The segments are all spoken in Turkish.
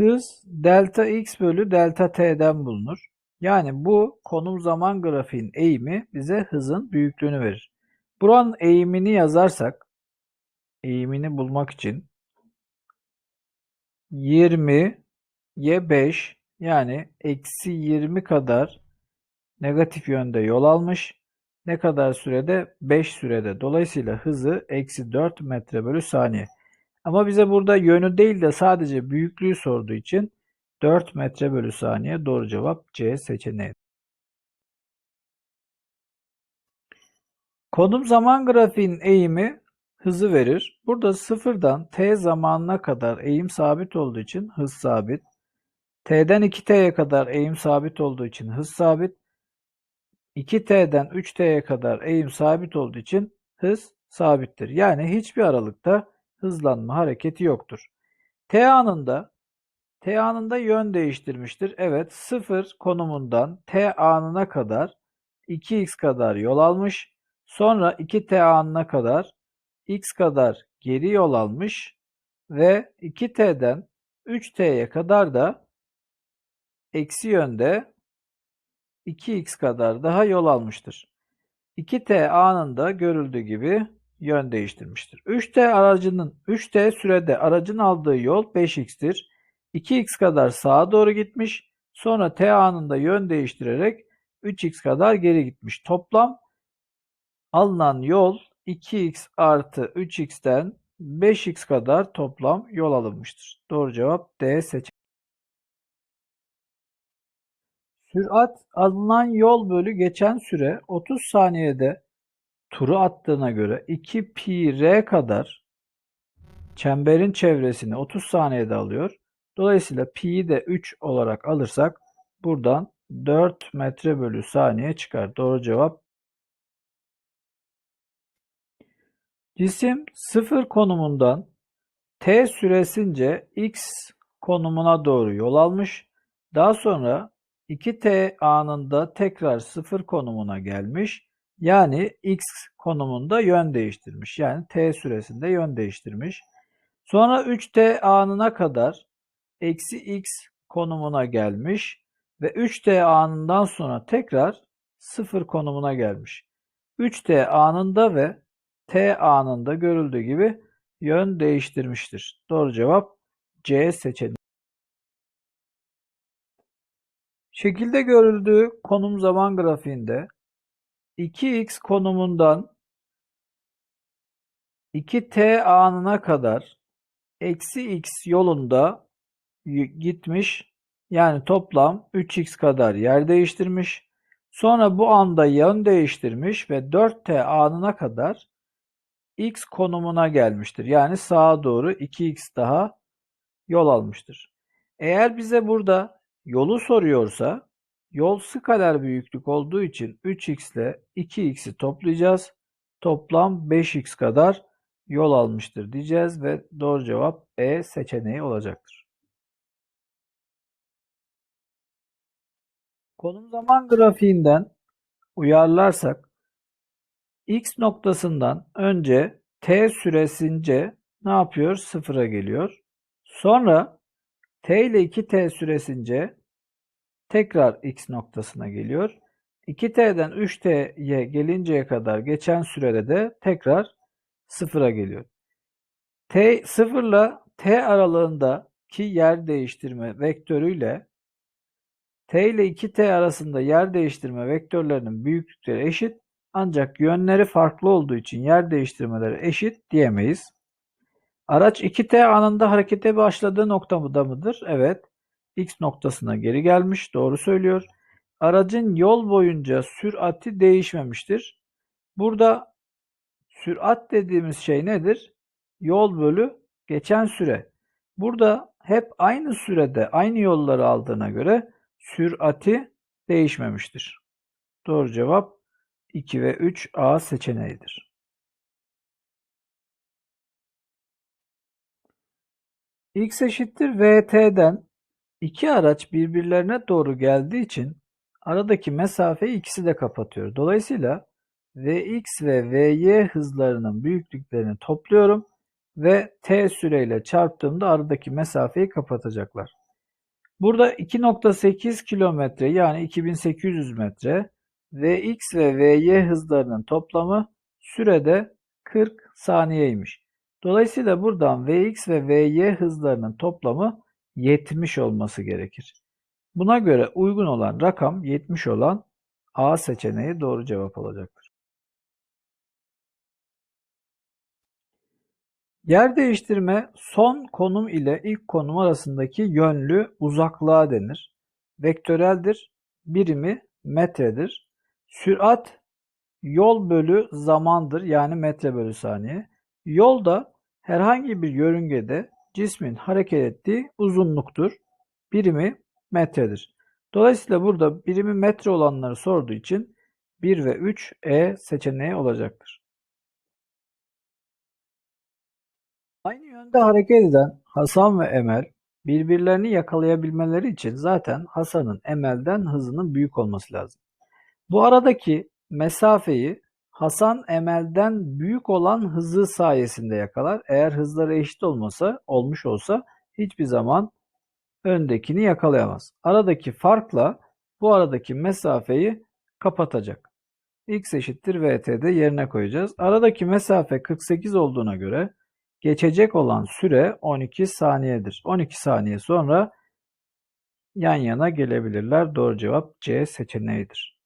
Hız delta x bölü delta t'den bulunur. Yani bu konum zaman grafiğin eğimi bize hızın büyüklüğünü verir. Buranın eğimini yazarsak, eğimini bulmak için 20'ye 5 yani eksi 20 kadar negatif yönde yol almış. Ne kadar sürede? 5 sürede. Dolayısıyla hızı eksi 4 metre bölü saniye. Ama bize burada yönü değil de sadece büyüklüğü sorduğu için 4 metre bölü saniye doğru cevap C seçeneği. Konum zaman grafiğinin eğimi hızı verir. Burada sıfırdan t zamanına kadar eğim sabit olduğu için hız sabit. t'den 2t'ye kadar eğim sabit olduğu için hız sabit. 2t'den 3t'ye kadar eğim sabit olduğu için hız sabittir. Yani hiçbir aralıkta hızlanma hareketi yoktur. T anında T anında yön değiştirmiştir. Evet 0 konumundan T anına kadar 2x kadar yol almış. Sonra 2T anına kadar x kadar geri yol almış ve 2T'den 3T'ye kadar da eksi yönde 2x kadar daha yol almıştır. 2T anında görüldüğü gibi yön değiştirmiştir. 3T aracının 3T sürede aracın aldığı yol 5x'tir. 2x kadar sağa doğru gitmiş. Sonra T anında yön değiştirerek 3x kadar geri gitmiş. Toplam alınan yol 2x artı 3x'ten 5x kadar toplam yol alınmıştır. Doğru cevap D seçeneği. Sürat alınan yol bölü geçen süre 30 saniyede turu attığına göre 2 pi r kadar çemberin çevresini 30 saniyede alıyor. Dolayısıyla pi'yi de 3 olarak alırsak buradan 4 metre bölü saniye çıkar. Doğru cevap. Cisim 0 konumundan t süresince x konumuna doğru yol almış. Daha sonra 2t anında tekrar 0 konumuna gelmiş. Yani x konumunda yön değiştirmiş. Yani t süresinde yön değiştirmiş. Sonra 3t anına kadar eksi x konumuna gelmiş ve 3t anından sonra tekrar 0 konumuna gelmiş. 3t anında ve t anında görüldüğü gibi yön değiştirmiştir. Doğru cevap C seçeneği. Şekilde görüldüğü konum zaman grafiğinde 2x konumundan 2t anına kadar eksi x yolunda gitmiş. Yani toplam 3x kadar yer değiştirmiş. Sonra bu anda yön değiştirmiş ve 4t anına kadar x konumuna gelmiştir. Yani sağa doğru 2x daha yol almıştır. Eğer bize burada yolu soruyorsa yol skaler büyüklük olduğu için 3x ile 2x'i toplayacağız. Toplam 5x kadar yol almıştır diyeceğiz ve doğru cevap E seçeneği olacaktır. Konum zaman grafiğinden uyarlarsak x noktasından önce t süresince ne yapıyor? Sıfıra geliyor. Sonra t ile 2t süresince tekrar x noktasına geliyor. 2t'den 3t'ye gelinceye kadar geçen sürede de tekrar sıfıra geliyor. t sıfırla t aralığındaki yer değiştirme vektörüyle t ile 2t arasında yer değiştirme vektörlerinin büyüklükleri eşit ancak yönleri farklı olduğu için yer değiştirmeleri eşit diyemeyiz. Araç 2t anında harekete başladığı noktada mıdır? Evet. X noktasına geri gelmiş. Doğru söylüyor. Aracın yol boyunca sürati değişmemiştir. Burada sürat dediğimiz şey nedir? Yol bölü geçen süre. Burada hep aynı sürede aynı yolları aldığına göre sürati değişmemiştir. Doğru cevap 2 ve 3 A seçeneğidir. X eşittir VT'den iki araç birbirlerine doğru geldiği için aradaki mesafeyi ikisi de kapatıyor. Dolayısıyla Vx ve Vy hızlarının büyüklüklerini topluyorum ve t süreyle çarptığımda aradaki mesafeyi kapatacaklar. Burada 2.8 kilometre yani 2800 metre Vx ve Vy hızlarının toplamı sürede 40 saniyeymiş. Dolayısıyla buradan Vx ve Vy hızlarının toplamı 70 olması gerekir. Buna göre uygun olan rakam 70 olan A seçeneği doğru cevap olacaktır. Yer değiştirme son konum ile ilk konum arasındaki yönlü uzaklığa denir. Vektöreldir. Birimi metredir. Sürat yol bölü zamandır yani metre bölü saniye. Yol da herhangi bir yörüngede cismin hareket ettiği uzunluktur. Birimi metredir. Dolayısıyla burada birimi metre olanları sorduğu için 1 ve 3 E seçeneği olacaktır. Aynı yönde hareket eden Hasan ve Emel birbirlerini yakalayabilmeleri için zaten Hasan'ın Emel'den hızının büyük olması lazım. Bu aradaki mesafeyi Hasan Emel'den büyük olan hızı sayesinde yakalar. Eğer hızları eşit olmasa, olmuş olsa hiçbir zaman öndekini yakalayamaz. Aradaki farkla bu aradaki mesafeyi kapatacak. x eşittir vt'de yerine koyacağız. Aradaki mesafe 48 olduğuna göre geçecek olan süre 12 saniyedir. 12 saniye sonra yan yana gelebilirler. Doğru cevap C seçeneğidir.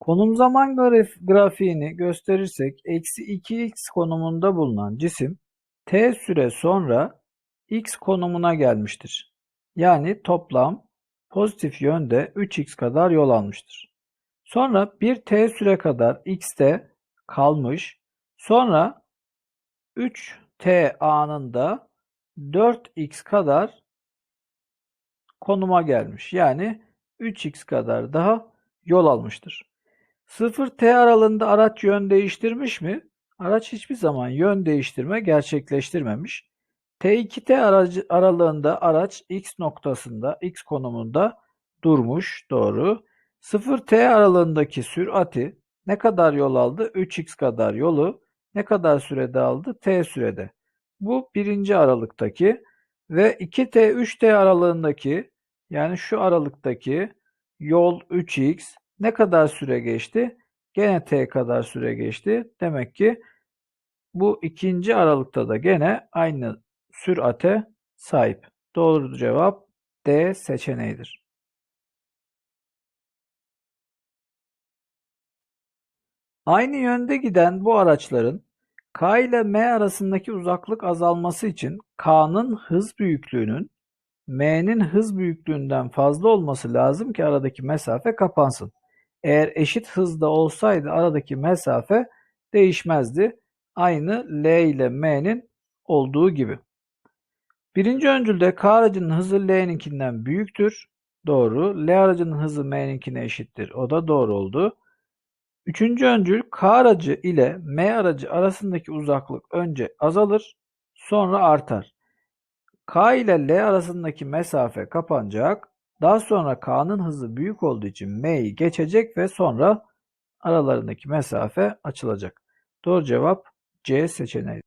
Konum zaman grafiğini gösterirsek eksi 2x konumunda bulunan cisim t süre sonra x konumuna gelmiştir. Yani toplam pozitif yönde 3x kadar yol almıştır. Sonra bir t süre kadar x'te kalmış. Sonra 3t anında 4x kadar konuma gelmiş. Yani 3x kadar daha yol almıştır. 0T aralığında araç yön değiştirmiş mi? Araç hiçbir zaman yön değiştirme gerçekleştirmemiş. T2T aracı, aralığında araç X noktasında, X konumunda durmuş. Doğru. 0T aralığındaki sürati ne kadar yol aldı? 3X kadar yolu ne kadar sürede aldı? T sürede. Bu birinci aralıktaki ve 2T, 3T aralığındaki yani şu aralıktaki yol 3X ne kadar süre geçti? Gene T kadar süre geçti. Demek ki bu ikinci aralıkta da gene aynı sürate sahip. Doğru cevap D seçeneğidir. Aynı yönde giden bu araçların K ile M arasındaki uzaklık azalması için K'nın hız büyüklüğünün M'nin hız büyüklüğünden fazla olması lazım ki aradaki mesafe kapansın. Eğer eşit hızda olsaydı aradaki mesafe değişmezdi. Aynı L ile M'nin olduğu gibi. Birinci öncülde K aracının hızı L'ninkinden büyüktür. Doğru. L aracının hızı M'ninkine eşittir. O da doğru oldu. Üçüncü öncül K aracı ile M aracı arasındaki uzaklık önce azalır, sonra artar. K ile L arasındaki mesafe kapanacak. Daha sonra K'nın hızı büyük olduğu için M'yi geçecek ve sonra aralarındaki mesafe açılacak. Doğru cevap C seçeneği.